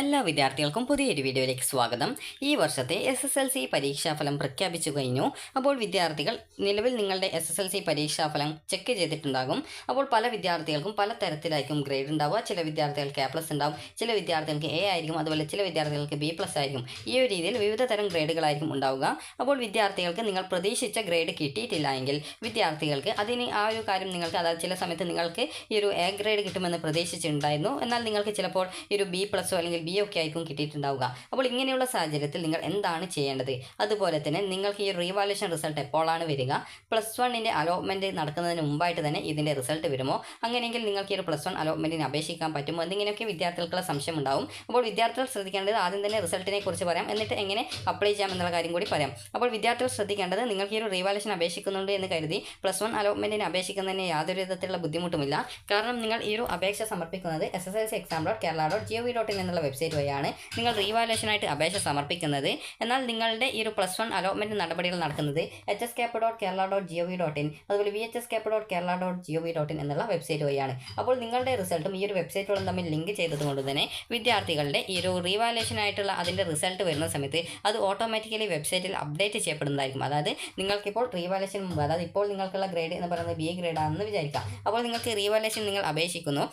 എല്ലാ വിദ്യാർത്ഥികൾക്കും പുതിയൊരു വീഡിയോയിലേക്ക് സ്വാഗതം. ഈ വർഷത്തെ എസ് എസ് എൽ സി പരീക്ഷാഫലം പ്രഖ്യാപിച്ചു കഴിഞ്ഞു. അപ്പോൾ വിദ്യാർത്ഥികൾ നിലവിൽ നിങ്ങളുടെ എസ് എസ് എൽ സി പരീക്ഷാഫലം ചെക്ക് ചെയ്തിട്ടുണ്ടാകും. അപ്പോൾ പല വിദ്യാർത്ഥികൾക്കും പല തരത്തിലായിരിക്കും ഗ്രേഡ് ഉണ്ടാവുക. ചില വിദ്യാർത്ഥികൾക്ക് എ പ്ലസ് ഉണ്ടാവും. ചില വിദ്യാർത്ഥികൾക്ക് എ ആയിരിക്കും. അതുപോലെ ചില വിദ്യാർത്ഥികൾക്ക് ബി പ്ലസ് ആയിരിക്കും. ഈ ഒരു രീതിയിൽ വിവിധ തരം ഗ്രേഡുകളായിരിക്കും ഉണ്ടാവുക. അപ്പോൾ വിദ്യാർത്ഥികൾക്ക് നിങ്ങൾ പ്രതീക്ഷിച്ച ഗ്രേഡ് കിട്ടിയിട്ടില്ല എങ്കിൽ വിദ്യാർത്ഥികൾക്ക് അതിന് ആ ഒരു കാര്യം നിങ്ങൾക്ക് അതായത് ചില സമയത്ത് നിങ്ങൾക്ക് ഈ ഒരു എ ഗ്രേഡ് കിട്ടുമെന്ന് പ്രതീക്ഷിച്ചിട്ടുണ്ടായിരുന്നു. എന്നാൽ നിങ്ങൾക്ക് ചിലപ്പോൾ ഈ ഒരു ബി പ്ലസോ അല്ലെങ്കിൽ ബി ഒക്കെ ആയിരിക്കും കിട്ടിയിട്ടുണ്ടാവുക. അപ്പോൾ ഇങ്ങനെയുള്ള സാഹചര്യത്തിൽ നിങ്ങൾ എന്താണ് ചെയ്യേണ്ടത്? അതുപോലെ തന്നെ നിങ്ങൾക്ക് ഈ റീവാലുവേഷൻ റിസൾട്ട് എപ്പോഴാണ് വരിക? പ്ലസ് വണ്ണിന്റെ അലോട്ട്മെന്റ് നടക്കുന്നതിന് മുമ്പായിട്ട് തന്നെ ഇതിന്റെ റിസൾട്ട് വരുമോ? അങ്ങനെയെങ്കിൽ നിങ്ങൾക്ക് ഈ ഒരു പ്ലസ് വൺ അലോട്ട്മെന്റിന് അപേക്ഷിക്കാൻ പറ്റുമോ? എന്നിങ്ങനെയൊക്കെ വിദ്യാർത്ഥികൾക്കുള്ള സംശയം ഉണ്ടാവും. അപ്പോൾ വിദ്യാർത്ഥികൾ ശ്രദ്ധിക്കേണ്ടത് ആദ്യം തന്നെ റിസൾട്ടിനെ കുറിച്ച് പറയാം. എന്നിട്ട് എങ്ങനെ അപ്ലൈ ചെയ്യാം എന്നുള്ള കാര്യം കൂടി പറയാം. അപ്പോൾ വിദ്യാർത്ഥികൾ ശ്രദ്ധിക്കേണ്ടത് നിങ്ങൾക്ക് ഈ ഒരു റീവാലുവേഷൻ അപേക്ഷിക്കുന്നുണ്ട് എന്ന് കരുതി പ്ലസ് വൺ അലോട്ട്മെന്റിന് അപേക്ഷിക്കുന്നതിന് യാതൊരു വിധത്തിലുള്ള ബുദ്ധിമുട്ടുമില്ല. കാരണം നിങ്ങൾ ഈ ഒരു അപേക്ഷ സമർപ്പിക്കുന്നത് S S L C exam dot Kerala dot G O V dot in എന്നുള്ള വഴിയാണ് നിങ്ങൾ റീവാലുവേഷനായിട്ട് അപേക്ഷ സമർപ്പിക്കുന്നത്. എന്നാൽ നിങ്ങളുടെ ഈ ഒരു പ്ലസ് വൺ അലോട്ട്മെന്റ് നടപടികൾ നടക്കുന്നത് H S cap dot Kerala dot G O V dot in അതുപോലെ V H S cap dot Kerala dot G O V dot in എന്നുള്ള വെബ്സൈറ്റ് വഴിയാണ്. അപ്പോൾ നിങ്ങളുടെ റിസൾട്ടും ഈ ഒരു വെബ്സൈറ്റുകളും തമ്മിൽ ലിങ്ക് ചെയ്തതുകൊണ്ട് തന്നെ വിദ്യാർത്ഥികളുടെ ഈ ഒരു റീവാലുവേഷനായിട്ടുള്ള അതിന്റെ റിസൾട്ട് വരുന്ന സമയത്ത് അത് ഓട്ടോമാറ്റിക്കലി വെബ്സൈറ്റിൽ അപ്ഡേറ്റ് ചെയ്യപ്പെടുന്നതായിരിക്കും. അതായത് നിങ്ങൾക്കിപ്പോൾ റീവാലുവേഷൻ അതായത് ഇപ്പോൾ നിങ്ങൾക്കുള്ള ഗ്രേഡ് എന്ന് പറയുന്നത് ബി ഗ്രേഡ് ആണെന്ന് വിചാരിക്കാം. അപ്പോൾ നിങ്ങൾക്ക് റീവാലുവേഷൻ നിങ്ങൾ അപേക്ഷിക്കുന്നു.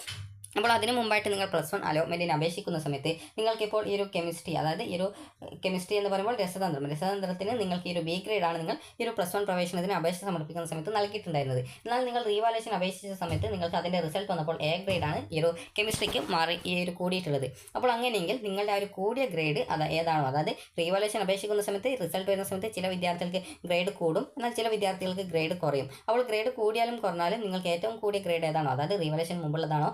അപ്പോൾ അതിന് മുമ്പായിട്ട് നിങ്ങൾ പ്ലസ് വൺ അലോട്ട്മെന്റിന് അപേക്ഷിക്കുന്ന സമയത്ത് നിങ്ങൾക്കിപ്പോൾ ഈ ഒരു കെമിസ്ട്രി അതായത് ഈ ഒരു കെമിസ്ട്രി എന്ന് പറയുമ്പോൾ രസതന്ത്രം. രസതന്ത്രത്തിന് നിങ്ങൾക്ക് ഈ ഒരു ബി ഗ്രേഡ് ആണ് നിങ്ങൾ ഈ ഒരു പ്ലസ് വൺ പ്രവേശനത്തിന് അപേക്ഷ സമർപ്പിക്കുന്ന സമയത്ത് നൽകിയിട്ടുണ്ടായിരുന്നത്. എന്നാൽ നിങ്ങൾ റീവാലേഷൻ അപേക്ഷിച്ച സമയത്ത് നിങ്ങൾക്ക് അതിന്റെ റിസൾട്ട് വന്നപ്പോൾ എ ഗ്രേഡ് ആണ് ഈ ഒരു കെമിസ്ട്രിക്ക് മാറി ഈ ഒരു കൂടിയിട്ടുള്ളത്. അപ്പോൾ അങ്ങനെയെങ്കിൽ നിങ്ങളുടെ ആ ഒരു കൂടിയ ഗ്രേഡ് അത് ഏതാണോ? അതായത് റീവാലേഷൻ അപേക്ഷിക്കുന്ന സമയത്ത് റിസൾട്ട് വരുന്ന സമയത്ത് ചില വിദ്യാർത്ഥികൾക്ക് ഗ്രേഡ് കൂടും എന്നാൽ ചില വിദ്യാർത്ഥികൾക്ക് ഗ്രേഡ് കുറയും. അപ്പോൾ ഗ്രേഡ് കൂടിയാലും കുറഞ്ഞാലും നിങ്ങൾക്ക് ഏറ്റവും കൂടിയ ഗ്രേഡ് ഏതാണോ? അതായത് റീവാലേഷൻ മുമ്പുള്ളതാണോ?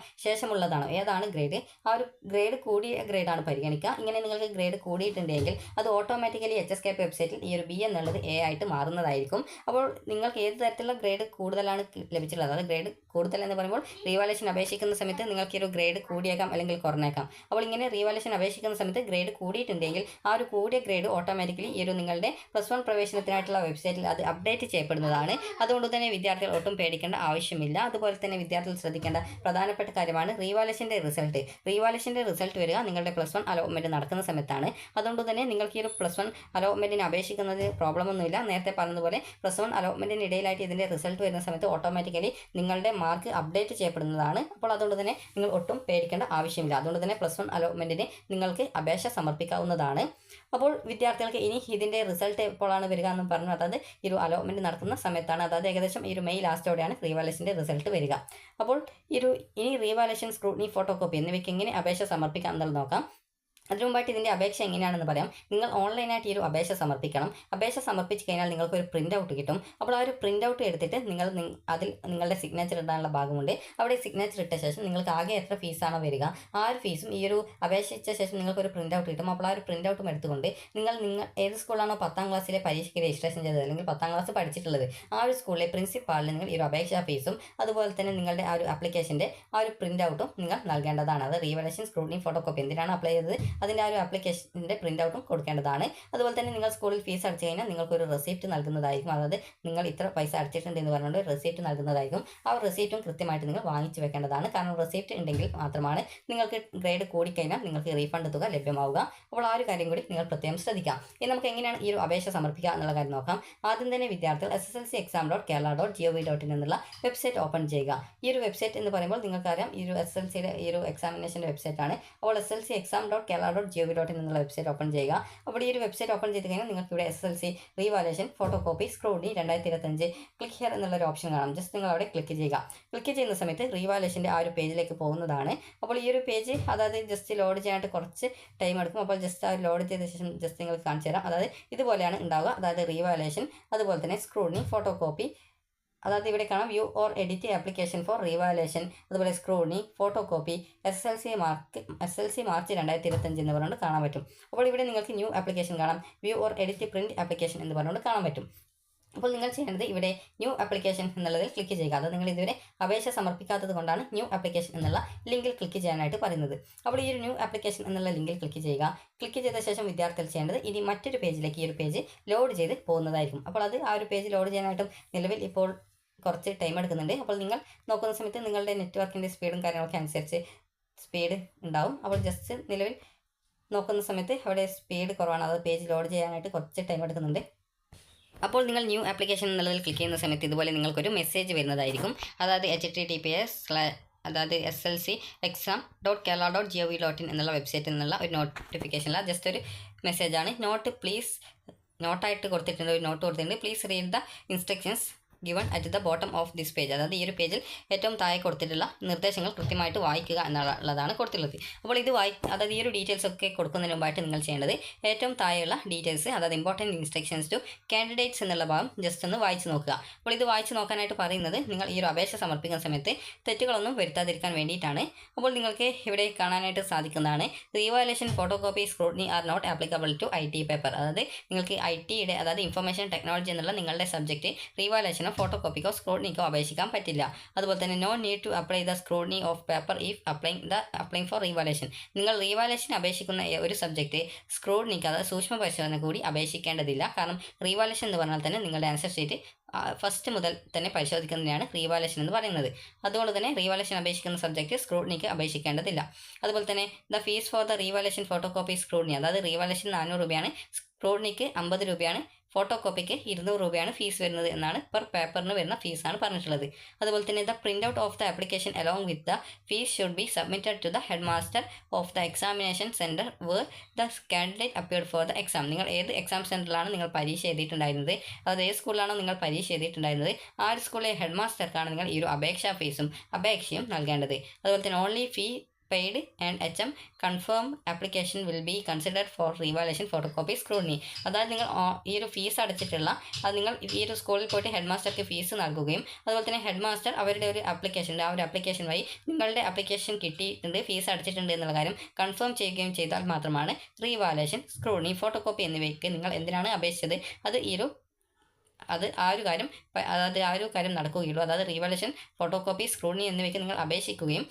ശേഷമുള്ളതാണോ ഏതാണ് ഗ്രേഡ് ആ ഒരു ഗ്രേഡ് കൂടിയ ഗ്രേഡാണ് പരിഗണിക്കുക. ഇങ്ങനെ നിങ്ങൾക്ക് ഗ്രേഡ് കൂടിയിട്ടുണ്ടെങ്കിൽ അത് ഓട്ടോമാറ്റിക്കലി എച്ച് എസ് കെ വെബ്സൈറ്റിൽ ഈ ഒരു ബി എന്നുള്ളത് എ ആയിട്ട് മാറുന്നതായിരിക്കും. അപ്പോൾ നിങ്ങൾക്ക് ഏത് തരത്തിലുള്ള ഗ്രേഡ് കൂടുതലാണ് ലഭിച്ചിട്ടുള്ളത്? അതായത് ഗ്രേഡ് കൂടുതൽ എന്ന് പറയുമ്പോൾ റീവാലേഷൻ അപേക്ഷിക്കുന്ന സമയത്ത് നിങ്ങൾക്ക് ഒരു ഗ്രേഡ് കൂടിയേക്കാം അല്ലെങ്കിൽ കുറഞ്ഞേക്കാം. അപ്പോൾ ഇങ്ങനെ റീവാലേഷൻ അപേക്ഷിക്കുന്ന സമയത്ത് ഗ്രേഡ് കൂടിയിട്ടുണ്ടെങ്കിൽ ആ ഒരു കൂടിയ ഗ്രേഡ് ഓട്ടോമാറ്റിക്കലി ഈ ഒരു നിങ്ങളുടെ പ്ലസ് വൺ പ്രവേശനത്തിനായിട്ടുള്ള വെബ്സൈറ്റിൽ അത് അപ്ഡേറ്റ് ചെയ്യപ്പെടുന്നതാണ്. അതുകൊണ്ട് തന്നെ വിദ്യാർത്ഥികൾ ഒട്ടും പേടിക്കേണ്ട ആവശ്യമില്ല. അതുപോലെ തന്നെ വിദ്യാർത്ഥികൾ ശ്രദ്ധിക്കേണ്ട പ്രധാനപ്പെട്ട കാര്യമാണ് റീവാലുവേഷന്റെ റിസൾട്ട് റീവാലേഷന്റെ റിസൾട്ട് വരിക നിങ്ങളുടെ പ്ലസ് വൺ അലോട്ട്മെന്റ് നടക്കുന്ന സമയത്താണ്. അതുകൊണ്ട് തന്നെ നിങ്ങൾക്ക് ഈ ഒരു പ്ലസ് വൺ അലോട്ട്മെന്റിന് അപേക്ഷിക്കുന്നത് പ്രോബ്ലം ഒന്നുമില്ല. നേരത്തെ പറഞ്ഞതുപോലെ പ്ലസ് വൺ അലോട്ട്മെന്റിന് ഇടയിലായിട്ട് ഇതിന്റെ റിസൾട്ട് വരുന്ന സമയത്ത് ഓട്ടോമാറ്റിക്കലി നിങ്ങളുടെ മാർക്ക് അപ്ഡേറ്റ് ചെയ്യപ്പെടുന്നതാണ്. അപ്പോൾ അതുകൊണ്ട് തന്നെ നിങ്ങൾ ഒട്ടും പേടിക്കേണ്ട ആവശ്യമില്ല. അതുകൊണ്ട് തന്നെ പ്ലസ് വൺ അലോട്ട്മെന്റിന് നിങ്ങൾക്ക് അപേക്ഷ സമർപ്പിക്കാവുന്നതാണ്. അപ്പോൾ വിദ്യാർത്ഥികൾക്ക് ഇനി ഇതിന്റെ റിസൾട്ട് എപ്പോഴാണ് വരിക എന്ന് പറഞ്ഞു. അതായത് ഈ ഒരു അലോട്ട്മെന്റ് നടത്തുന്ന സമയത്താണ്. അതായത് ഏകദേശം ഈ ഒരു മെയ് ലാസ്റ്റോടെയാണ് റീവാലേഷന്റെ റിസൾട്ട് വരിക. അപ്പോൾ ഈ ഒരു ഇനി റീവാലേഷൻ സ്ക്രൂട്ടിനി ഫോട്ടോ കോപ്പി എന്നിവയ്ക്ക് എങ്ങനെ അപേക്ഷ സമർപ്പിക്കാം എന്നുള്ളത് നോക്കാം. അതിനു മുമ്പായിട്ട് ഇതിന്റെ അപേക്ഷ എങ്ങനെയാണെന്ന് പറയാം. നിങ്ങൾ ഓൺലൈനായിട്ട് ഈ ഒരു അപേക്ഷ സമർപ്പിക്കണം. അപേക്ഷ സമർപ്പിച്ച് കഴിഞ്ഞാൽ നിങ്ങൾക്ക് ഒരു പ്രിന്റ് ഔട്ട് കിട്ടും. അപ്പോൾ ആ ഒരു പ്രിന്റ് ഔട്ട് എടുത്തിട്ട് നിങ്ങൾ അതിൽ നിങ്ങളുടെ സിഗ്നേച്ചർ ഇടാനുള്ള ഭാഗമുണ്ട്. അവിടെ സിഗ്നേച്ചർ ഇട്ട ശേഷം നിങ്ങൾക്ക് ആകെ എത്ര ഫീസാണോ വരിക ആ ഒരു ഫീസും ഈ ഒരു അപേക്ഷിച്ച ശേഷം നിങ്ങൾക്ക് ഒരു പ്രിന്റ് ഔട്ട് കിട്ടും. അപ്പോൾ ആ ഒരു പ്രിന്റ് ഔട്ടും എടുത്തുകൊണ്ട് നിങ്ങൾ നിങ്ങൾ ഏത് സ്കൂളാണോ പത്താം ക്ലാസ്സിലെ പരീക്ഷയ്ക്ക് രജിസ്ട്രേഷൻ ചെയ്തത് അല്ലെങ്കിൽ പത്താം ക്ലാസ് പഠിച്ചിട്ടുള്ളത് ആ ഒരു സ്കൂളിലെ പ്രിൻസിപ്പാളിന് നിങ്ങൾ ഈ ഒരു അപേക്ഷാ ഫീസും അതുപോലെ തന്നെ നിങ്ങളുടെ ആ ഒരു അപ്ലിക്കേഷന്റെ ആ ഒരു പ്രിന്റ് ഔട്ടും നിങ്ങൾ നൽകേണ്ടതാണ്. അത് റീവലേഷൻ സ്ക്രൂട്ടിനി ഫോട്ടോ കോപ്പി എന്തിനാണ് അപ്ലൈ ചെയ്തത്? അതിന്റെ ആ ഒരു ആപ്ലിക്കേഷന്റെ പ്രിന്റ് ഔട്ടും കൊടുക്കേണ്ടതാണ്. അതുപോലെ തന്നെ നിങ്ങൾ സ്കൂളിൽ ഫീസ് അടച്ചു കഴിഞ്ഞാൽ നിങ്ങൾക്കൊരു റെസിപ്റ്റ് നൽകുന്നതായിരിക്കും. അതായത് നിങ്ങൾ ഇത്ര പൈസ അടച്ചിട്ടുണ്ട് എന്ന് പറഞ്ഞുകൊണ്ട് റെസിപ്റ്റ് നൽകുന്നതായിരിക്കും. ആ റെസിപ്റ്റും കൃത്യമായിട്ട് നിങ്ങൾ വാങ്ങിച്ചു വെക്കേണ്ടതാണ്. കാരണം റെസിപ്റ്റ് ഉണ്ടെങ്കിൽ മാത്രമാണ് നിങ്ങൾക്ക് ഗ്രേഡ് കൂടിക്കഴിഞ്ഞാൽ നിങ്ങൾക്ക് റീഫണ്ട് തുക ലഭ്യമാവുക. അപ്പോൾ ആ ഒരു കാര്യം കൂടി നിങ്ങൾ പ്രത്യേകം ശ്രദ്ധിക്കാം ഇനി നമുക്ക് എങ്ങനെയാണ് ഈ ഒരു അപേക്ഷ സമർപ്പിക്കുക എന്നുള്ള കാര്യം നോക്കാം. ആദ്യം തന്നെ വിദ്യാർത്ഥികൾ S S L C exam dot Kerala dot G O V dot in എന്നുള്ള വെബ്സൈറ്റ് ഓപ്പൺ ചെയ്യുക. ഈ ഒരു വെബ്സൈറ്റ് എന്ന് പറയുമ്പോൾ നിങ്ങൾക്കറിയാം ഈ ഒരു എസ് എൽ സിയുടെ ഈ ഒരു എക്സാമിനേഷന്റെ വെബ്സൈറ്റാണ് അപ്പോൾ S L C exam dot Kerala dot G O V dot എന്നുള്ള വെബ്സൈറ്റ് ഓപ്പൺ ചെയ്യുക. അപ്പോൾ ഈ ഒരു വെബ്സൈറ്റ് ഓപ്പൺ ചെയ്ത് കഴിഞ്ഞാൽ നിങ്ങൾക്ക് ഇവിടെ S L C revaluation photo copy scrutiny രണ്ടായിരത്തി ഇരുപത്തഞ്ച് ക്ലിക്ക് ഹിയർ എന്നുള്ള ഒരു ഓപ്ഷൻ കാണാം. ജസ്റ്റ് നിങ്ങൾ അവിടെ ക്ലിക്ക് ചെയ്യുക. ക്ലിക്ക് ചെയ്യുന്ന സമയത്ത് റീവാലേഷന്റെ ആ ഒരു പേജിലേക്ക് പോകുന്നതാണ്. അപ്പോൾ ഈ ഒരു പേജ് അതായത് ജസ്റ്റ് ലോഡ് ചെയ്യാനായിട്ട് കുറച്ച് ടൈം എടുക്കും. അപ്പോൾ ജസ്റ്റ് ആ ലോഡ് ചെയ്ത ശേഷം ജസ്റ്റ് നിങ്ങൾക്ക് കാണിച്ചു തരാം. അതായത് ഇതുപോലെയാണ് ഉണ്ടാവുക. അതായത് റീവാലേഷൻ അതുപോലെ തന്നെ സ്ക്രൂഡിനി ഫോട്ടോ കോപ്പി അതായത് ഇവിടെ കാണാം view or edit application for revaluation അതുപോലെ scrutiny photo copy S L C mark S L C March രണ്ടായിരത്തി ഇരുപത്തഞ്ച് എന്ന് പറഞ്ഞുകൊണ്ട് കാണാൻ പറ്റും. അപ്പോൾ ഇവിടെ നിങ്ങൾക്ക് ന്യൂ ആപ്ലിക്കേഷൻ കാണാം view or edit print application എന്ന് പറഞ്ഞുകൊണ്ട് കാണാൻ പറ്റും. അപ്പോൾ നിങ്ങൾ ചെയ്യേണ്ടത് ഇവിടെ ന്യൂ ആപ്ലിക്കേഷൻ എന്നുള്ളതിൽ ക്ലിക്ക് ചെയ്യുക. അത് നിങ്ങൾ ഇതുവരെ അപേക്ഷ സമർപ്പിക്കാത്തത് കൊണ്ടാണ് ന്യൂ ആപ്ലിക്കേഷൻ എന്നുള്ള ലിങ്കിൽ ക്ലിക്ക് ചെയ്യാനായിട്ട് പറയുന്നത്. അപ്പോൾ ഈ ഒരു ന്യൂ ആപ്ലിക്കേഷൻ എന്നുള്ള ലിങ്കിൽ ക്ലിക്ക് ചെയ്യുക. ക്ലിക്ക് ചെയ്ത ശേഷം വിദ്യാർത്ഥികൾ ചെയ്യേണ്ടത് ഇനി മറ്റൊരു പേജിലേക്ക് ഈ ഒരു പേജ് ലോഡ് ചെയ്ത് പോകുന്നതായിരിക്കും. അപ്പോൾ അത് ആ ഒരു പേജ് ലോഡ് ചെയ്യാനായിട്ടും നിലവിൽ ഇപ്പോൾ കുറച്ച് ടൈം എടുക്കുന്നുണ്ട്. അപ്പോൾ നിങ്ങൾ നോക്കുന്ന സമയത്ത് നിങ്ങളുടെ നെറ്റ്വർക്കിന്റെ സ്പീഡും കാര്യങ്ങളൊക്കെ അനുസരിച്ച് സ്പീഡ് ഉണ്ടാവും. അപ്പോൾ ജസ്റ്റ് നിലവിൽ നോക്കുന്ന സമയത്ത് അവിടെ സ്പീഡ് കുറവാണ്. അത് പേജ് ലോഡ് ചെയ്യാനായിട്ട് കുറച്ച് ടൈം എടുക്കുന്നുണ്ട്. അപ്പോൾ നിങ്ങൾ ന്യൂ ആപ്ലിക്കേഷൻ എന്നുള്ളതിൽ ക്ലിക്ക് ചെയ്യുന്ന സമയത്ത് ഇതുപോലെ നിങ്ങൾക്കൊരു മെസ്സേജ് വരുന്നതായിരിക്കും. അതായത് H T T P S അതായത് S L C exam dot Kerala dot G O V dot in എന്നുള്ള വെബ്സൈറ്റിൽ നിന്നുള്ള ഒരു നോട്ടിഫിക്കേഷനില്ല ജസ്റ്റ് ഒരു മെസ്സേജാണ് നോട്ട് പ്ലീസ് നോട്ടായിട്ട് കൊടുത്തിട്ടുണ്ട്. ഒരു നോട്ട് കൊടുത്തിട്ടുണ്ട്. Please read the instructions given at the bottom of this page അതായത് ഈ ഒരു പേജിൽ ഏറ്റവും താഴെ കൊടുത്തിട്ടുള്ള നിർദ്ദേശങ്ങൾ കൃത്യമായിട്ട് വായിക്കുക എന്നുള്ളതാണ് കൊടുത്തിട്ടുള്ളത്. അപ്പോൾ ഇത് വായി അതായത് ഈ ഒരു ഡീറ്റെയിൽസ് ഒക്കെ കൊടുക്കുന്നതിന് മുമ്പായിട്ട് നിങ്ങൾ ചെയ്യേണ്ടത് ഏറ്റവും താഴെയുള്ള ഡീറ്റെയിൽസ് അതായത് ഇമ്പോർട്ടന്റ് ഇൻസ്ട്രക്ഷൻസ് ടു കാൻഡിഡേറ്റ്സ് എന്നുള്ള ഭാഗം ജസ്റ്റ് ഒന്ന് വായിച്ച് നോക്കുക. അപ്പോൾ ഇത് വായിച്ച് നോക്കാനായിട്ട് പറയുന്നത് നിങ്ങൾ ഈ ഒരു അപേക്ഷ സമർപ്പിക്കുന്ന സമയത്ത് തെറ്റുകളൊന്നും വരുത്താതിരിക്കാൻ വേണ്ടിയിട്ടാണ്. അപ്പോൾ നിങ്ങൾക്ക് ഇവിടെ കാണാനായിട്ട് സാധിക്കുന്നതാണ് revaluation photo copy scrutiny are not applicable to I T paper അതായത് നിങ്ങൾക്ക് ഐ ടിയുടെ അതായത് ഇൻഫർമേഷൻ ടെക്നോളജി എന്നുള്ള നിങ്ങളുടെ സബ്ജക്റ്റ് റീവാലേഷനോ ഫോട്ടോ കോപ്പിക്കോ സ്ക്രൂട്ടിനിക്കോ അപേക്ഷിക്കാൻ പറ്റില്ല. അതുപോലെ തന്നെ no need to apply the scrutiny of paper if applying the apply for revaluation നിങ്ങൾ റീവാലേഷൻ അപേക്ഷിക്കുന്ന ഒരു സബ്ജക്റ്റ് സ്ക്രൂട്ടിനിക്ക് അതായത് സൂക്ഷ്മ പരിശോധന കൂടി അപേക്ഷിക്കേണ്ടതില്ല. കാരണം റീവാലേഷൻ എന്ന് പറഞ്ഞാൽ തന്നെ നിങ്ങളുടെ ആൻസർ ഷീറ്റ് ഫസ്റ്റ് മുതൽ തന്നെ പരിശോധിക്കുന്നതിനാണ് റീവാലേഷൻ എന്ന് പറയുന്നത്. അതുകൊണ്ട് തന്നെ റീവാലേഷൻ അപേക്ഷിക്കുന്ന സബ്ജക്റ്റ് സ്ക്രൂട്ടിനിക്ക് അപേക്ഷിക്കേണ്ടതില്ല. അതുപോലെ തന്നെ the fees for the revaluation photo copy scrutiny അതായത് റീവാലേഷൻ നാനൂറ് രൂപയാണ്. സ്ക്രൂട്ടിനിക്ക് അമ്പത് രൂപയാണ്. ഫോട്ടോ കോപ്പിക്ക് ഇരുന്നൂറ് രൂപയാണ് ഫീസ് വരുന്നത് എന്നാണ് പെർ പേപ്പറിന് വരുന്ന ഫീസാണ് പറഞ്ഞിട്ടുള്ളത്. അതുപോലെ തന്നെ the print out of the application along with the fees should be submitted to the head master of the examination centre where the candidate appeared for the exam നിങ്ങൾ ഏത് എക്സാം സെന്ററിലാണ് നിങ്ങൾ പരീക്ഷ എഴുതിയിട്ടുണ്ടായിരുന്നത്? അതായത് ഏത് സ്കൂളിലാണോ നിങ്ങൾ പരീക്ഷ എഴുതിയിട്ടുണ്ടായിരുന്നത്? ആ ഒരു സ്കൂളിലെ ഹെഡ് മാസ്റ്റർക്കാണ് നിങ്ങൾ ഈ ഒരു അപേക്ഷാ ഫീസും അപേക്ഷയും നൽകേണ്ടത്. അതുപോലെ തന്നെ only fee paid and H M confirm application will be considered for revaluation photo copy scrutiny അതായത് നിങ്ങൾ ഈ ഒരു ഫീസ് അടച്ചിട്ടുള്ള അത് നിങ്ങൾ ഈ ഒരു സ്കൂളിൽ പോയിട്ട് ഹെഡ് മാസ്റ്റർക്ക് ഫീസ് നൽകുകയും അതുപോലെ തന്നെ ഹെഡ് മാസ്റ്റർ അവരുടെ ഒരു ആപ്ലിക്കേഷൻ ആ ഒരു ആപ്ലിക്കേഷൻ വഴി നിങ്ങളുടെ ആപ്ലിക്കേഷൻ കിട്ടിയിട്ടുണ്ട് ഫീസ് അടച്ചിട്ടുണ്ട് എന്നുള്ള കാര്യം കൺഫേം ചെയ്യുകയും ചെയ്താൽ മാത്രമാണ് റീവാലേഷൻ സ്ക്രൂട്ടിനി ഫോട്ടോ കോപ്പി എന്നിവയ്ക്ക് നിങ്ങൾ എന്തിനാണ് അപേക്ഷിച്ചത്? അത് ഈ ഒരു അത് ആ ഒരു കാര്യം അതായത് ആ ഒരു കാര്യം നടക്കുകയുള്ളൂ. അതായത് റീവാലേഷൻ ഫോട്ടോ കോപ്പി സ്ക്രൂട്ടിനി എന്നിവയ്ക്ക് നിങ്ങൾ അപേക്ഷിക്കുകയും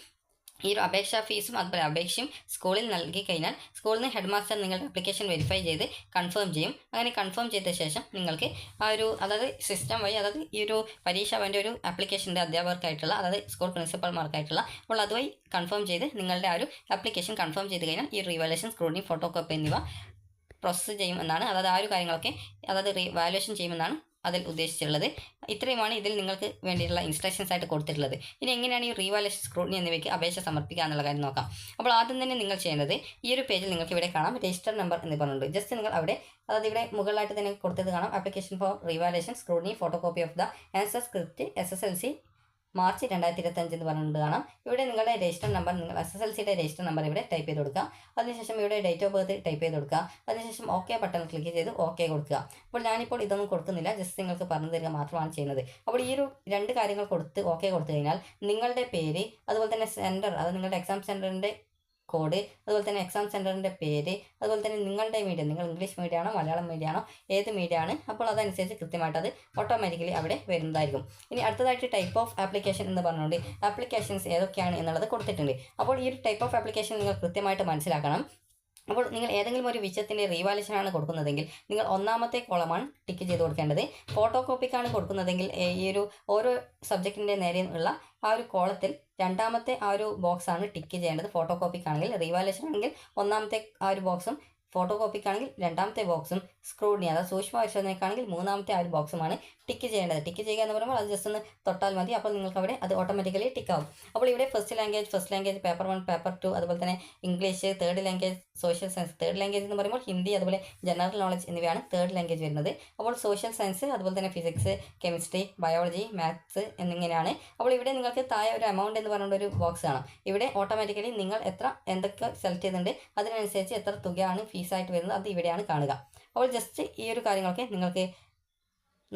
ഈ ഒരു അപേക്ഷാ ഫീസും അതുപോലെ അപേക്ഷയും സ്കൂളിൽ നൽകി കഴിഞ്ഞാൽ സ്കൂളിൽ നിന്ന് ഹെഡ് മാസ്റ്റർ നിങ്ങളുടെ അപ്ലിക്കേഷൻ വെരിഫൈ ചെയ്ത് കൺഫേം ചെയ്യും. അങ്ങനെ കൺഫേം ചെയ്ത ശേഷം നിങ്ങൾക്ക് ആ ഒരു അതായത് സിസ്റ്റം വഴി അതായത് ഈ ഒരു പരീക്ഷ വേണ്ട ഒരു അപ്ലിക്കേഷന്റെ അധ്യാപകർക്കായിട്ടുള്ള അതായത് സ്കൂൾ പ്രിൻസിപ്പൽമാർക്കായിട്ടുള്ള അപ്പോൾ അതുവഴി കൺഫേം ചെയ്ത് നിങ്ങളുടെ ആ ഒരു അപ്ലിക്കേഷൻ കൺഫേം ചെയ്ത് കഴിഞ്ഞാൽ ഈ റിവാലേഷൻ സ്ക്രൂട്ടിനി ഫോട്ടോ കോപ്പി എന്നിവ പ്രോസസ്സ് ചെയ്യുമെന്നാണ് അതായത് ആ ഒരു കാര്യങ്ങളൊക്കെ അതായത് റീ വാലുവേഷൻ ചെയ്യുമെന്നാണ് അതിൽ ഉദ്ദേശിച്ചുള്ളത് ഇത്രയുമാണ് ഇതിൽ നിങ്ങൾക്ക് വേണ്ടിയിട്ടുള്ള ഇൻസ്ട്രക്ഷൻസ് ആയിട്ട് കൊടുത്തിട്ടുള്ളത്. ഇനി എങ്ങനെയാണ് ഈ റീവാലേഷൻ സ്ക്രൂട്ടിനി എന്നിവയ്ക്ക് അപേക്ഷ സമർപ്പിക്കുക എന്നുള്ള കാര്യം നോക്കാം. അപ്പോൾ ആദ്യം തന്നെ നിങ്ങൾ ചെയ്യേണ്ടത് ഈ ഒരു പേജിൽ നിങ്ങൾക്ക് ഇവിടെ കാണാം. രജിസ്റ്റർ നമ്പർ എന്ന് പറഞ്ഞിട്ടുണ്ട്. ജസ്റ്റ് നിങ്ങൾ അവിടെ അതായത് ഇവിടെ മുകളിലായിട്ട് തന്നെ കൊടുത്തത് കാണാം. Application for revaluation scrutiny photo copy of the answer script S S L C March രണ്ടായിരത്തി ഇരുപത്തഞ്ച് എന്ന് പറഞ്ഞിട്ട് കാണാം. ഇവിടെ നിങ്ങളുടെ രജിസ്റ്റർ നമ്പർ നിങ്ങൾ എസ് എസ് എൽ സിയുടെ രജിസ്റ്റർ നമ്പർ ഇവിടെ ടൈപ്പ് ചെയ്ത് കൊടുക്കുക. അതിനുശേഷം ഇവിടെ ഡേറ്റ് ഓഫ് ബർത്ത് ടൈപ്പ് ചെയ്ത് കൊടുക്കുക. അതിനുശേഷം ഓക്കെ ബട്ടൺ ക്ലിക്ക് ചെയ്ത് ഓക്കെ കൊടുക്കുക. അപ്പോൾ ഞാനിപ്പോൾ ഇതൊന്നും കൊടുക്കുന്നില്ല. ജസ്റ്റ് നിങ്ങൾക്ക് പറഞ്ഞു തരിക മാത്രമാണ് ചെയ്യുന്നത്. അപ്പോൾ ഈ ഒരു രണ്ട് കാര്യങ്ങൾ കൊടുത്ത് ഓക്കെ കൊടുത്തു കഴിഞ്ഞാൽ നിങ്ങളുടെ പേര് അതുപോലെ തന്നെ സെന്റർ അത് നിങ്ങളുടെ എക്സാം സെന്ററിന്റെ കോഡ് അതുപോലെ തന്നെ എക്സാം സെന്ററിന്റെ പേര് അതുപോലെ തന്നെ നിങ്ങളുടെ മീഡിയം നിങ്ങൾ ഇംഗ്ലീഷ് മീഡിയം ആണോ മലയാളം മീഡിയം ആണോ ഏത് മീഡിയം ആണ് അപ്പോൾ അതനുസരിച്ച് കൃത്യമായിട്ട് അത് ഓട്ടോമാറ്റിക്കലി അവിടെ വരുന്നതായിരിക്കും. ഇനി അടുത്തതായിട്ട് ടൈപ്പ് ഓഫ് ആപ്ലിക്കേഷൻ എന്ന് പറഞ്ഞുകൊണ്ട് ആപ്ലിക്കേഷൻസ് ഏതൊക്കെയാണ് എന്നുള്ളത് കൊടുത്തിട്ടുണ്ട്. അപ്പോൾ ഈ ഒരു ടൈപ്പ് ഓഫ് ആപ്ലിക്കേഷൻ നിങ്ങൾ കൃത്യമായിട്ട് മനസ്സിലാക്കണം. അപ്പോൾ നിങ്ങൾ ഏതെങ്കിലും ഒരു വിഷയത്തിന്റെ റീവാലേഷനാണ് കൊടുക്കുന്നതെങ്കിൽ നിങ്ങൾ ഒന്നാമത്തെ കോളമാണ് ടിക്ക് ചെയ്ത് കൊടുക്കേണ്ടത്. ഫോട്ടോ കോപ്പിക്കാണ് കൊടുക്കുന്നതെങ്കിൽ ഈ ഒരു ഓരോ സബ്ജക്റ്റിന്റെ നേരെയുള്ള ആ ഒരു കോളത്തിൽ രണ്ടാമത്തെ ആ ഒരു ബോക്സാണ് ടിക്ക് ചെയ്യേണ്ടത്. ഫോട്ടോ കോപ്പിക്കാണെങ്കിൽ റീവാലേഷൻ ആണെങ്കിൽ ഒന്നാമത്തെ ആ ഒരു ബോക്സും ഫോട്ടോ കോപ്പിക്കാണെങ്കിൽ രണ്ടാമത്തെ ബോക്സും സ്ക്രൂഡിനി അതായത് സൂക്ഷ്മ പരിശോധനയ്ക്കാണെങ്കിൽ മൂന്നാമത്തെ ആ ഒരു ബോക്സുമാണ് ടിക്ക് ചെയ്യേണ്ടത്. ടിക്ക് ചെയ്യുക എന്ന് പറയുമ്പോൾ അത് ജസ്റ്റ് ഒന്ന് തൊട്ടാൽ മതി. അപ്പോൾ നിങ്ങൾക്ക് അവിടെ അത് ഓട്ടോമാറ്റിക്കലി ടിക്ക് ആവും. അപ്പോൾ ഇവിടെ first language first language paper one paper two അതുപോലെ തന്നെ English third language social science third language എന്ന് പറയുമ്പോൾ ഹിന്ദി അതുപോലെ ജനറൽ നോളജ് എന്നിവയാണ് തേർഡ് ലാംഗ്വേജ് വരുന്നത്. അപ്പോൾ സോഷ്യൽ സയൻസ് അതുപോലെ തന്നെ ഫിസിക്സ് കെമിസ്ട്രി ബയോളജി മാത്സ് എന്നിങ്ങനെയാണ്. അപ്പോൾ ഇവിടെ നിങ്ങൾക്ക് താഴെ ഒരു എമൗണ്ട് എന്ന് പറഞ്ഞ ഒരു ബോക്സ് കാണാം. ഇവിടെ ഓട്ടോമാറ്റിക്കലി നിങ്ങൾ എത്ര എന്തൊക്കെ സെലക്ട് ചെയ്തിട്ടുണ്ട് അതിനനുസരിച്ച് എത്ര തുകയാണ് ഫീസായിട്ട് വരുന്നത് അത് ഇവിടെയാണ് കാണുക. അപ്പോൾ ജസ്റ്റ് ഈ ഒരു കാര്യങ്ങളൊക്കെ നിങ്ങൾക്ക്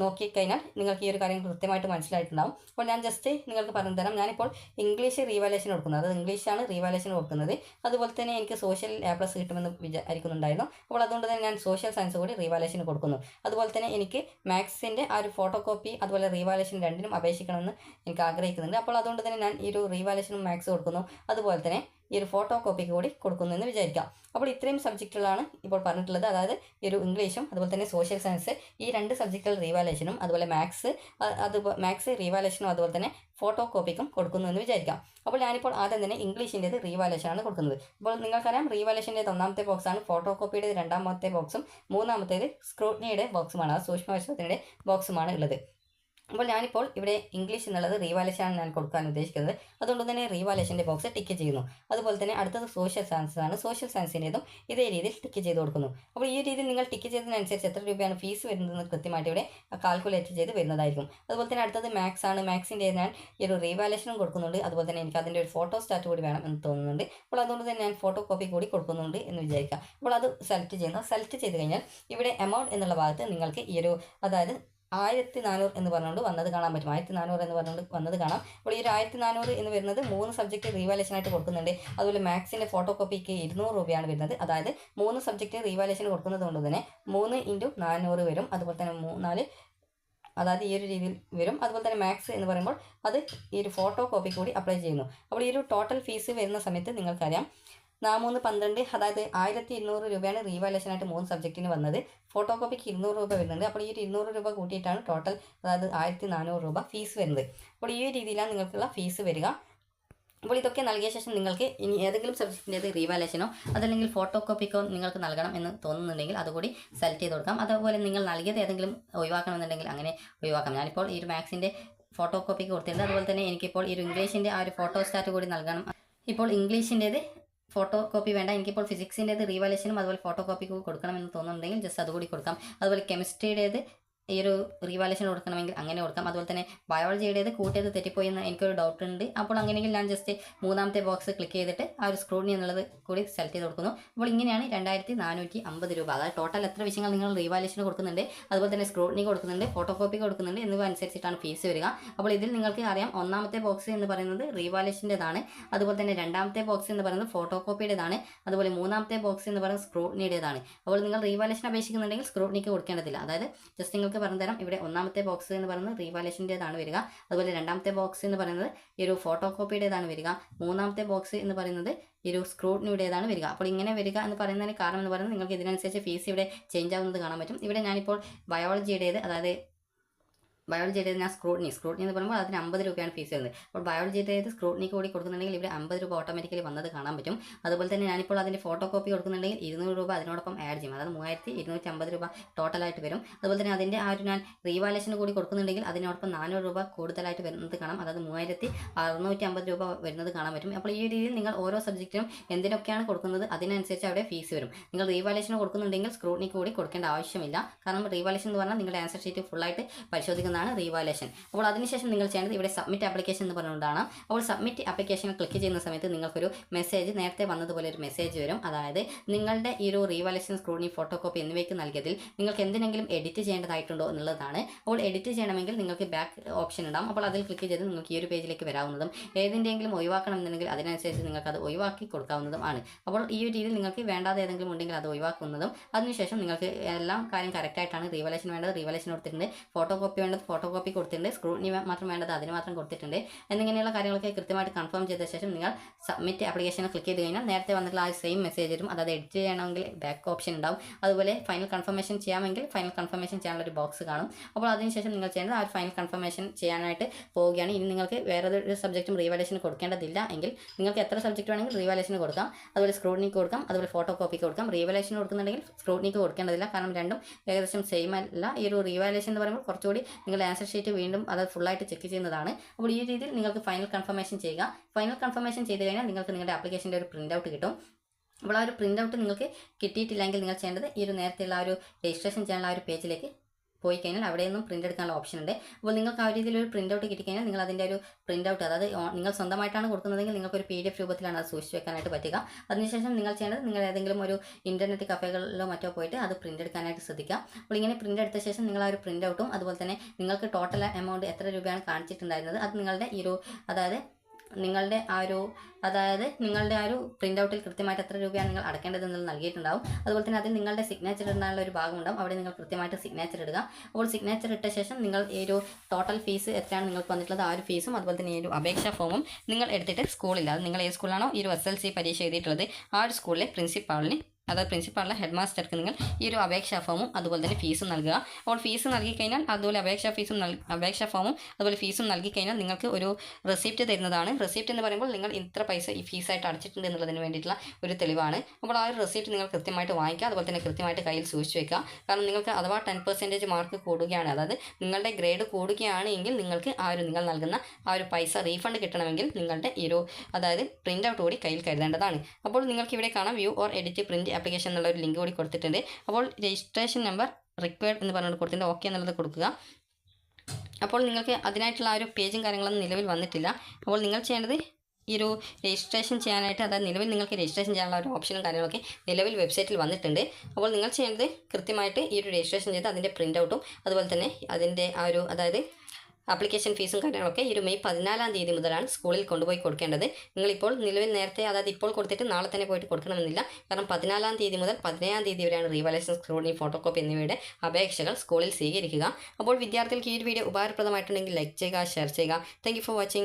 നോക്കിക്കഴിഞ്ഞാൽ നിങ്ങൾക്ക് ഈ ഒരു കാര്യം കൃത്യമായിട്ട് മനസ്സിലായിട്ടുണ്ടാവും. അപ്പോൾ ഞാൻ ജസ്റ്റ് നിങ്ങൾക്ക് പറഞ്ഞു തരാം. ഞാനിപ്പോൾ ഇംഗ്ലീഷ് റീവാലേഷൻ കൊടുക്കുന്നത്. അത് ഇംഗ്ലീഷാണ് റീവാലേഷൻ കൊടുക്കുന്നത്. അതുപോലെ തന്നെ എനിക്ക് സോഷ്യൽ എ പ്ലസ് കിട്ടുമെന്ന് വിചാരിക്കുന്നുണ്ടായിരുന്നു. അപ്പോൾ അതുകൊണ്ട് തന്നെ ഞാൻ സോഷ്യൽ സയൻസ് കൂടി റീവാലേഷൻ കൊടുക്കുന്നു. അതുപോലെ തന്നെ എനിക്ക് മാത്സിന്റെ ആ ഒരു ഫോട്ടോ കോപ്പി അതുപോലെ റീവാലേഷൻ രണ്ടിനും അപേക്ഷിക്കണമെന്ന് എനിക്ക് ആഗ്രഹിക്കുന്നുണ്ട്. അപ്പോൾ അതുകൊണ്ട് തന്നെ ഞാൻ ഈ ഒരു റീവാലേഷനും മാത്സ് കൊടുക്കുന്നു. അതുപോലെ തന്നെ ഈ ഒരു ഫോട്ടോ കോപ്പിക്ക് കൂടി കൊടുക്കുന്നു എന്ന് വിചാരിക്കാം. അപ്പോൾ ഇത്രയും സബ്ജക്റ്റുകളാണ് ഇപ്പോൾ പറഞ്ഞിട്ടുള്ളത്. അതായത് ഈ ഒരു ഇംഗ്ലീഷും അതുപോലെ തന്നെ സോഷ്യൽ സയൻസ് ഈ രണ്ട് സബ്ജക്റ്റുകൾ റീവാലേഷനും അതുപോലെ മാത്സ് അത് മാത്സ് റീവാലേഷനും അതുപോലെ തന്നെ ഫോട്ടോ കോപ്പിക്കും കൊടുക്കുന്നു എന്ന് വിചാരിക്കാം. അപ്പോൾ ഞാനിപ്പോൾ ആദ്യം തന്നെ ഇംഗ്ലീഷിന്റേത് റീവാലേഷനാണ് കൊടുക്കുന്നത്. അപ്പോൾ നിങ്ങൾക്കറിയാം റീവാലേഷന്റെ ഒന്നാമത്തെ ബോക്സാണ് ഫോട്ടോ കോപ്പിയുടെ രണ്ടാമത്തെ ബോക്സും മൂന്നാമത്തേത് സ്ക്രൂട്ടിനിയുടെ ബോക്സുമാണ് ആ സൂക്ഷ്മവശത്തിന്റെ ബോക്സുമാണ് ഉള്ളത്. അപ്പോൾ ഞാനിപ്പോൾ ഇവിടെ ഇംഗ്ലീഷ് എന്നുള്ളത് റീവാലേഷനാണ് ഞാൻ കൊടുക്കാൻ ഉദ്ദേശിക്കുന്നത്. അതുകൊണ്ട് തന്നെ റീവാലേഷന്റെ ബോക്സ് ടിക്ക് ചെയ്യുന്നു. അതുപോലെ തന്നെ അടുത്തത് സോഷ്യൽ സയൻസ് ആണ്. സോഷ്യൽ സയൻസിന്റെതും ഇതേ രീതിയിൽ ടിക്ക് ചെയ്ത് കൊടുക്കുന്നു. അപ്പോൾ ഈ രീതിയിൽ നിങ്ങൾ ടിക്ക് ചെയ്തതിനനുസരിച്ച് എത്ര രൂപയാണ് ഫീസ് വരുന്നതെന്ന് കൃത്യമായിട്ട് ഇവിടെ കാൽക്കുലേറ്റ് ചെയ്ത് വരുന്നതായിരിക്കും. അതുപോലെ തന്നെ അടുത്തത് മാത്സ് ആണ്. മാത്സിന്റെ ഞാൻ ഈ ഒരു റീവാലേഷനും കൊടുക്കുന്നുണ്ട്. അതുപോലെ തന്നെ എനിക്ക് അതിന്റെ ഒരു ഫോട്ടോ സ്റ്റാറ്റ് കൂടി വേണം എന്ന് തോന്നുന്നുണ്ട്. അപ്പോൾ അതുകൊണ്ട് തന്നെ ഞാൻ ഫോട്ടോ കോപ്പി കൂടി കൊടുക്കുന്നുണ്ട് എന്ന് വിചാരിക്കാം അപ്പോൾ അത് സെലക്ട് ചെയ്യുന്നു. സെലക്ട് ചെയ്ത് കഴിഞ്ഞാൽ ഇവിടെ എമൗണ്ട് എന്നുള്ള ഭാഗത്ത് നിങ്ങൾക്ക് ഈ ഒരു അതായത് ആയിരത്തി നാനൂറ് എന്ന് പറഞ്ഞുകൊണ്ട് വന്നത് കാണാൻ പറ്റും. ആയിരത്തി നാനൂറ് എന്ന് പറഞ്ഞുകൊണ്ട് വന്നത് കാണാം. അപ്പോൾ ഈ ഒരു ആയിരത്തി നാനൂറ് എന്ന് വരുന്നത് മൂന്ന് സബ്ജക്റ്റ് റീവാലേഷൻ ആയിട്ട് കൊടുക്കുന്നുണ്ട്. അതുപോലെ മാത്സിന്റെ ഫോട്ടോ കോപ്പിക്ക് ഇരുന്നൂറ് രൂപയാണ് വരുന്നത്. അതായത് മൂന്ന് സബ്ജക്റ്റ് റീവാലേഷൻ കൊടുക്കുന്നത് കൊണ്ട് തന്നെ മൂന്ന് ഇന്റു നാനൂറ് വരും. അതുപോലെ തന്നെ മൂന്നാൽ അതായത് ഈ ഒരു രീതിയിൽ വരും. അതുപോലെ തന്നെ മാത്സ് എന്ന് പറയുമ്പോൾ അത് ഈ ഒരു ഫോട്ടോ കോപ്പി കൂടി അപ്ലൈ ചെയ്യുന്നു. അപ്പോൾ ഈ ഒരു ടോട്ടൽ ഫീസ് വരുന്ന സമയത്ത് നിങ്ങൾക്കറിയാം നാമൂന്ന് പന്ത്രണ്ട് അതായത് ആയിരത്തി ഇരുന്നൂറ് രൂപയാണ് റീവാലേഷനായിട്ട് മൂന്ന് സബ്ജക്റ്റിന് വന്നത്. ഫോട്ടോ കോപ്പിക്ക് ഇരുന്നൂറ് രൂപ വരുന്നുണ്ട്. അപ്പോൾ ഈ ഒരു ഇരുന്നൂറ് രൂപ കൂട്ടിയിട്ടാണ് ടോട്ടൽ അതായത് ആയിരത്തി നാനൂറ് രൂപ ഫീസ് വരുന്നത്. അപ്പോൾ ഈ ഒരു രീതിയിലാണ് നിങ്ങൾക്കുള്ള ഫീസ് വരിക. അപ്പോൾ ഇതൊക്കെ നൽകിയ ശേഷം നിങ്ങൾക്ക് ഇനി ഏതെങ്കിലും സബ്ജക്റ്റിന്റേത് റീവാലേഷനോ അതല്ലെങ്കിൽ ഫോട്ടോ കോപ്പിക്കോ നിങ്ങൾക്ക് നൽകണം എന്ന് തോന്നുന്നുണ്ടെങ്കിൽ അതുകൂടി സെലക്ട് ചെയ്ത് കൊടുക്കാം. അതുപോലെ നിങ്ങൾ നൽകിയത് ഏതെങ്കിലും ഒഴിവാക്കണമെന്നുണ്ടെങ്കിൽ അങ്ങനെ ഒഴിവാക്കാം. ഞാനിപ്പോൾ ഈ ഒരു മാത്സിന്റെ ഫോട്ടോ കോപ്പിക്ക് കൊടുത്തിട്ടുണ്ട്. അതുപോലെ തന്നെ എനിക്കിപ്പോൾ ഈ ഒരു ഇംഗ്ലീഷിന്റെ ആ ഒരു ഫോട്ടോ സ്റ്റാറ്റ് കൂടി നൽകണം. ഇപ്പോൾ ഇംഗ്ലീഷിന്റേത് ഫോട്ടോ കോപ്പി വേണ്ട. എനിക്കിപ്പോൾ ഫിസിക്സിന്റേത് റീവാലേഷനും അതുപോലെ ഫോട്ടോ കോപ്പിക്ക് കൊടുക്കണമെന്ന് തോന്നുന്നുണ്ടെങ്കിൽ ജസ്റ്റ് അതുകൂടി കൊടുക്കാം. അതുപോലെ കെമിസ്ട്രിയുടേത് ഈ ഒരു റീവാലേഷൻ കൊടുക്കണമെങ്കിൽ അങ്ങനെ കൊടുക്കാം. അതുപോലെ തന്നെ ബയോളജിയുടേത് കൂട്ടിയത് തെറ്റിപ്പോയി എന്ന് എനിക്കൊരു ഡൗട്ട് ഉണ്ട്. അപ്പോൾ അങ്ങനെയെങ്കിൽ ഞാൻ ജസ്റ്റ് മൂന്നാമത്തെ ബോക്സ് ക്ലിക്ക് ചെയ്തിട്ട് ആ ഒരു സ്ക്രൂണി എന്നുള്ളത് കൂടി സെലക്ട് ചെയ്ത് കൊടുക്കുന്നു. അപ്പോൾ ഇങ്ങനെയാണ് രണ്ടായിരത്തി നാനൂറ്റി അമ്പത് രൂപ. അതായത് ടോട്ടൽ എത്ര വിഷയങ്ങൾ നിങ്ങൾ റീവാലേഷൻ കൊടുക്കുന്നുണ്ട്? അതുപോലെ തന്നെ സ്ക്രൂണി കൊടുക്കുന്നുണ്ട് ഫോട്ടോ കോപ്പി കൊടുക്കുന്നുണ്ട് എന്നിവ അനുസരിച്ചിട്ടാണ് ഫീസ് വരിക. അപ്പോൾ ഇതിൽ നിങ്ങൾക്ക് അറിയാം ഒന്നാമത്തെ ബോക്സ് എന്ന് പറയുന്നത് റീവാലേഷന്റെതാണ് അതുപോലെ തന്നെ രണ്ടാമത്തെ ബോക്സ് എന്ന് പറയുന്നത് ഫോട്ടോ കോപ്പിയുടേതാണ് അതുപോലെ മൂന്നാമത്തെ ബോക്സ് എന്ന് പറയുന്നത് സ്ക്രൂണിയുടേതാണ് അപ്പോൾ നിങ്ങൾ റീവാലേഷൻ അപേക്ഷിക്കുന്നുണ്ടെങ്കിൽ സ്ക്രൂണിക്ക് കൊടുക്കേണ്ടതില്ല. അതായത് ജസ്റ്റ് നിങ്ങൾക്ക് പറഞ്ഞുതരാം. ഇവിടെ ഒന്നാമത്തെ ബോക്സ് എന്ന് പറയുന്നത് റീവാലേഷന്റേതാണ് വരിക. അതുപോലെ രണ്ടാമത്തെ ബോക്സ് എന്ന് പറയുന്നത് ഈ ഒരു ഫോട്ടോ കോപ്പിയുടേതാണ് വരിക. മൂന്നാമത്തെ ബോക്സ് എന്ന് പറയുന്നത് ഈ ഒരു സ്ക്രൂട്ടിനിയുടേതാണ് വരിക. അപ്പോൾ ഇങ്ങനെ വരിക എന്ന് പറയുന്നതിന് കാരണം എന്ന് പറയുന്നത് നിങ്ങൾക്ക് ഇതിനനുസരിച്ച് ഫീസ് ഇവിടെ ചേഞ്ച് ആവുന്നത് കാണാൻ പറ്റും. ഇവിടെ ഞാനിപ്പോൾ ബയോളജിയുടേത് അതായത് ബയോളജിയുടെ ഞാൻ സ്ക്രൂട്ടിനി സ്ക്രൂട്ടിനി എന്ന് പറയുമ്പോൾ അതിന് അമ്പത് രൂപയാണ് ഫീസ് വരുന്നത്. അപ്പോൾ ബയോളജി ചെയ്ത് സ്ക്രൂട്ടിനി കൂടി കൊടുക്കുന്നുണ്ടെങ്കിൽ ഇവിടെ അമ്പത് രൂപ ഓട്ടോമാറ്റിക്കലി വന്നത് കാണാൻ പറ്റും. അതുപോലെ തന്നെ ഞാനിപ്പോൾ അതിന്റെ ഫോട്ടോ കോപ്പി കൊടുക്കുന്നുണ്ടെങ്കിൽ ഇരുന്നൂറ് രൂപ അതിനോടൊപ്പം ആഡ് ചെയ്യും. അതായത് മൂവായിരത്തി ഇരുന്നൂറ്റി അമ്പത് രൂപ ടോട്ടലായിട്ട് വരും. അതുപോലെ തന്നെ അതിന്റെ ആ ഒരു ഞാൻ റീവാലേഷൻ കൂടി കൊടുക്കുന്നുണ്ടെങ്കിൽ അതിനോടൊപ്പം നാനൂറ് രൂപ കൂടുതലായിട്ട് വരുന്നത് കാണാം. അതായത് മൂവായിരത്തി അറുന്നൂറ്റി അമ്പത് രൂപ വരുന്നത് കാണാൻ പറ്റും. അപ്പോൾ ഈ രീതിയിൽ നിങ്ങൾ ഓരോ സബ്ജക്റ്റിനും എന്തിനൊക്കെയാണ് കൊടുക്കുന്നത് അതിനനുസരിച്ച് അവിടെ ഫീസ് വരും. നിങ്ങൾ റീവാലേഷൻ കൊടുക്കുന്നുണ്ടെങ്കിൽ സ്ക്രൂട്ടിനി കൂടി കൊടുക്കേണ്ട ആവശ്യമില്ല. കാരണം റീവാലേഷൻ എന്ന് പറഞ്ഞാൽ നിങ്ങളുടെ ആൻസർ ഷീറ്റ് ഫുള്ളായിട്ട് പരിശോധിക്കുന്ന ചെയ്യുന്നതാണ് റീവാലേഷൻ. അപ്പോൾ അതിനുശേഷം നിങ്ങൾ ചെയ്യേണ്ടത് ഇവിടെ സബ്മിറ്റ് ആപ്ലിക്കേഷൻ എന്ന് പറഞ്ഞുകൊണ്ടാണ്. അപ്പോൾ സബ്മിറ്റ് ആപ്ലിക്കേഷൻ ക്ലിക്ക് ചെയ്യുന്ന സമയത്ത് നിങ്ങൾക്കൊരു മെസ്സേജ് നേരത്തെ വന്നതുപോലെ ഒരു മെസ്സേജ് വരും. അതായത് നിങ്ങളുടെ ഈ ഒരു റീവാലേഷൻ സ്ക്രൂണി ഫോട്ടോ കോപ്പി എന്നിവയ്ക്ക് നൽകിയതിൽ നിങ്ങൾക്ക് എന്തിനെങ്കിലും എഡിറ്റ് ചെയ്യേണ്ടതായിട്ടുണ്ടോ എന്നുള്ളതാണ്. അപ്പോൾ എഡിറ്റ് ചെയ്യണമെങ്കിൽ നിങ്ങൾക്ക് ബാക്ക് ഓപ്ഷൻ ഉണ്ടാകും അപ്പോൾ അതിൽ ക്ലിക്ക് ചെയ്ത് നിങ്ങൾക്ക് ഈ ഒരു പേജിലേക്ക് വരാവുന്നതും ഏതിന്റെയെങ്കിലും ഒഴിവാക്കണമെന്നുണ്ടെങ്കിൽ അതിനനുസരിച്ച് നിങ്ങൾക്ക് അത് ഒഴിവാക്കി കൊടുക്കാവുന്നതും ആണ്. അപ്പോൾ ഈ ഒരു രീതിയിൽ നിങ്ങൾക്ക് വേണ്ടാതെ ഏതെങ്കിലും ഉണ്ടെങ്കിൽ അത് ഒഴിവാക്കുന്നതും അതിനുശേഷം നിങ്ങൾക്ക് എല്ലാം കാര്യം കറക്റ്റായിട്ടാണ് റീവലേഷൻ വേണ്ടത്. റീവലേഷൻ കൊടുത്തിട്ടുണ്ട്. ഫോട്ടോ കോപ്പി വേണ്ടത് ഫോട്ടോ കോപ്പി കൊടുത്തിട്ടുണ്ട്. സ്ക്രൂട്ടിനി മാത്രം വേണ്ടത് അതിന് മാത്രം കൊടുത്തിട്ടുണ്ട്. എന്നിങ്ങനെയുള്ള കാര്യങ്ങളൊക്കെ കൃത്യമായിട്ട് കൺഫേം ചെയ്ത ശേഷം നിങ്ങൾ സബ്മിറ്റ് ആപ്ലിക്കേഷൻ ക്ലിക്ക് ചെയ്ത് കഴിഞ്ഞാൽ നേരത്തെ വന്നിട്ടുള്ള ആ സെയിം മെസ്സേജ് വരും അതായത് എഡിറ്റ് ചെയ്യണമെങ്കിൽ ബാക്ക് ഓപ്ഷൻ ഉണ്ടാവും. അതുപോലെ ഫൈനൽ കൺഫർമേഷൻ ചെയ്യാമെങ്കിൽ ഫൈനൽ കൺഫർമേഷൻ ചെയ്യാനുള്ള ഒരു ബോക്സ് കാണും. അപ്പോൾ അതിനുശേഷം നിങ്ങൾ ചെയ്യേണ്ടത് ആ ഫൈനൽ കൺഫർമേഷൻ ചെയ്യാനായിട്ട് പോവുകയാണ്. ഇനി നിങ്ങൾക്ക് വേറെ ഒരു സബ്ജക്റ്റും റീവാലേഷൻ കൊടുക്കേണ്ടതില്ല എങ്കിൽ നിങ്ങൾക്ക് എത്ര സബ്ജക്റ്റ് വേണമെങ്കിൽ റീവാലേഷൻ കൊടുക്കാം. അതുപോലെ സ്ക്രൂട്ടിനിക്ക് കൊടുക്കാം. അതുപോലെ ഫോട്ടോ കോപ്പിക്ക് കൊടുക്കാം. റീവാലേഷൻ കൊടുക്കുന്നുണ്ടെങ്കിൽ സ്ക്രൂട്ടിനിക്ക് കൊടുക്കേണ്ടതില്ല. കാരണം രണ്ടും ഏകദേശം സെയിം അല്ല. ഈ ഒരു റീവാലേഷൻ എന്ന് പറയുമ്പോൾ കുറച്ചുകൂടി നിങ്ങളുടെ ആൻസർ ഷീറ്റ് വീണ്ടും അത് ഫുള്ളായിട്ട് ചെക്ക് ചെയ്യുന്നതാണ്. അപ്പോൾ ഈ രീതിയിൽ നിങ്ങൾക്ക് ഫൈനൽ കൺഫർമേഷൻ ചെയ്യുക. ഫൈനൽ കൺഫർമേഷൻ ചെയ്ത് കഴിഞ്ഞാൽ നിങ്ങൾക്ക് നിങ്ങളുടെ ആപ്ലിക്കേഷന്റെ ഒരു പ്രിന്റ് ഔട്ട് കിട്ടും. അപ്പോൾ ആ ഒരു പ്രിന്റ് ഔട്ട് നിങ്ങൾക്ക് കിട്ടിയിട്ടില്ലെങ്കിൽ നിങ്ങൾ ചെയ്യേണ്ടത് ഈ ഒരു നേരത്തെയുള്ള ആ ഒരു രജിസ്ട്രേഷൻ ചെയ്യാനുള്ള ആ ഒരു പേജിലേക്ക് പോയി കഴിഞ്ഞാൽ അവിടെ നിന്നും പ്രിന്റ് എടുക്കാനുള്ള ഓപ്ഷൻ ഉണ്ട്. അപ്പോൾ നിങ്ങൾക്ക് ആ രീതിയിൽ ഒരു പ്രിന്റ് ഔട്ട് കിട്ടി കഴിഞ്ഞാൽ നിങ്ങൾ അതിന്റെ ഒരു പ്രിന്റ് ഔട്ട് അതായത് നിങ്ങൾ സ്വന്തമായിട്ടാണ് കൊടുക്കുന്നതെങ്കിൽ നിങ്ങൾക്ക് ഒരു പി ഡി എഫ് രൂപത്തിലാണ് അത് സൂക്ഷിച്ച് വെക്കാനായിട്ട് പറ്റുക. അതിനുശേഷം നിങ്ങൾ ചെയ്യേണ്ടത് നിങ്ങൾ ഏതെങ്കിലും ഒരു ഇന്റർനെറ്റ് കഫേകളിലോ മറ്റോ പോയിട്ട് അത് പ്രിന്റ് എടുക്കാനായിട്ട് ശ്രദ്ധിക്കുക. അപ്പോൾ ഇങ്ങനെ പ്രിന്റ് എടുത്ത ശേഷം നിങ്ങൾ ആ ഒരു പ്രിന്റ് ഔട്ടും അതുപോലെ തന്നെ നിങ്ങൾക്ക് ടോട്ടൽ എമൗണ്ട് എത്ര രൂപയാണ് കാണിച്ചിട്ടുണ്ടായിരുന്നത് അത് നിങ്ങളുടെ ഈ ഒരു അതായത് നിങ്ങളുടെ ആ ഒരു അതായത് നിങ്ങളുടെ ആ ഒരു പ്രിന്റ് ഔട്ടിൽ കൃത്യമായിട്ട് എത്ര രൂപയാണ് നിങ്ങൾ അടക്കേണ്ടത് എന്നുള്ളത് നൽകിയിട്ടുണ്ടാവും. അതുപോലെ തന്നെ അതിൽ നിങ്ങളുടെ സിഗ്നേച്ചർ ഇടാനുള്ള ഒരു ഭാഗം ഉണ്ടാവും. അവിടെ നിങ്ങൾ കൃത്യമായിട്ട് സിഗ്നേച്ചർ ഇടുക. അപ്പോൾ സിഗ്നേച്ചർ ഇട്ട ശേഷം നിങ്ങൾ ഈ ഒരു ടോട്ടൽ ഫീസ് എത്രയാണ് നിങ്ങൾക്ക് വന്നിട്ടുള്ളത് ആ ഒരു ഫീസും അതുപോലെ തന്നെ ഈ ഒരു അപേക്ഷാ ഫോമും നിങ്ങൾ എടുത്തിട്ട് സ്കൂളിൽ അത് നിങ്ങൾ ഏത് സ്കൂളിലാണോ ഈ ഒരു എസ് എൽ സി പരീക്ഷ എഴുതിയിട്ടുള്ളത് ആ ഒരു സ്കൂളിലെ പ്രിൻസിപ്പാളിന് അതായത് പ്രിൻസിപ്പാളിലെ ഹെഡ് മാസ്റ്റർക്ക് നിങ്ങൾ ഈ ഒരു അപേക്ഷാ ഫോമും അതുപോലെ തന്നെ ഫീസും നൽകുക. അപ്പോൾ ഫീസ് നൽകി കഴിഞ്ഞാൽ അതുപോലെ അപേക്ഷാ ഫീസും അപേക്ഷാ ഫോമും അതുപോലെ ഫീസും നൽകി കഴിഞ്ഞാൽ നിങ്ങൾക്ക് ഒരു റെസിപ്റ്റ് തരുന്നതാണ്. റെസിപ്റ്റ് എന്ന് പറയുമ്പോൾ നിങ്ങൾ ഇത്ര പൈസ ഈ ഫീസായിട്ട് അടച്ചിട്ടുണ്ട് എന്നുള്ളതിന് വേണ്ടിയിട്ടുള്ള ഒരു തെളിവാണ്. അപ്പോൾ ആ ഒരു റെസിപ്റ്റ് നിങ്ങൾ കൃത്യമായിട്ട് വാങ്ങിക്കുക അതുപോലെ തന്നെ കൃത്യമായിട്ട് കയ്യിൽ സൂക്ഷിച്ച് വെക്കുക. കാരണം നിങ്ങൾക്ക് അഥവാ ടെൻ പെർസെന്റേജ് മാർക്ക് കൂടുകയാണ് അതായത് നിങ്ങളുടെ ഗ്രേഡ് കൂടുകയാണെങ്കിൽ നിങ്ങൾക്ക് ആ ഒരു നിങ്ങൾ നൽകുന്ന ആ ഒരു പൈസ റീഫണ്ട് കിട്ടണമെങ്കിൽ നിങ്ങളുടെ ഈ ഒരു അതായത് പ്രിന്റ് ഔട്ട് കൂടി കയ്യിൽ കരുതേണ്ടതാണ്. അപ്പോൾ നിങ്ങൾക്ക് ഇവിടെ കാണാം view or edit print application എന്നുള്ള ഒരു ലിങ്ക് കൂടി കൊടുത്തിട്ടുണ്ട്. അപ്പോൾ രജിസ്ട്രേഷൻ നമ്പർ റിക്വയർഡ് എന്ന് പറഞ്ഞുകൊണ്ട് കൊടുത്തിട്ടുണ്ട്. ഓക്കെ എന്നുള്ളത് കൊടുക്കുക. അപ്പോൾ നിങ്ങൾക്ക് അതിനായിട്ടുള്ള ആ ഒരു പേജും കാര്യങ്ങളൊന്നും നിലവിൽ വന്നിട്ടില്ല. അപ്പോൾ നിങ്ങൾ ചെയ്യേണ്ടത് ഈ ഒരു രജിസ്ട്രേഷൻ ചെയ്യാനായിട്ട് അതായത് നിലവിൽ നിങ്ങൾക്ക് രജിസ്ട്രേഷൻ ചെയ്യാനുള്ള ഒരു ഓപ്ഷനും കാര്യങ്ങളൊക്കെ നിലവിൽ വെബ്സൈറ്റിൽ വന്നിട്ടുണ്ട്. അപ്പോൾ നിങ്ങൾ ചെയ്യേണ്ടത് കൃത്യമായിട്ട് ഈ ഒരു രജിസ്ട്രേഷൻ ചെയ്ത് അതിന്റെ പ്രിന്റ് ഔട്ടും അതുപോലെ തന്നെ അതിന്റെ ആ ഒരു അതായത് ആപ്ലിക്കേഷൻ ഫീസും കാര്യങ്ങളൊക്കെ ഈ ഒരു മെയ് പതിനാലാം തീയതി മുതലാണ് സ്കൂളിൽ കൊണ്ടുപോയി കൊടുക്കേണ്ടത്. നിങ്ങളിപ്പോൾ നിലവിൽ നേരത്തെ അതായത് ഇപ്പോൾ കൊടുത്തിട്ട് നാളെ തന്നെ പോയിട്ട് കൊടുക്കണമെന്നില്ല. കാരണം പതിനാലാം തീയതി മുതൽ പതിനേഴാം തീയതി വരെയാണ് റീവാലേഷൻ സ്ക്രൂണി ഫോട്ടോകോപ്പി എന്നിവയുടെ അപേക്ഷകൾ സ്കൂളിൽ സ്വീകരിക്കുക. അപ്പോൾ വിദ്യാർത്ഥികൾക്ക് ഈ ഒരു വീഡിയോ ഉപകാരപ്രദമായിട്ടുണ്ടെങ്കിൽ ലൈക്ക് ചെയ്യുക ഷെയർ ചെയ്യുക. Thank for watching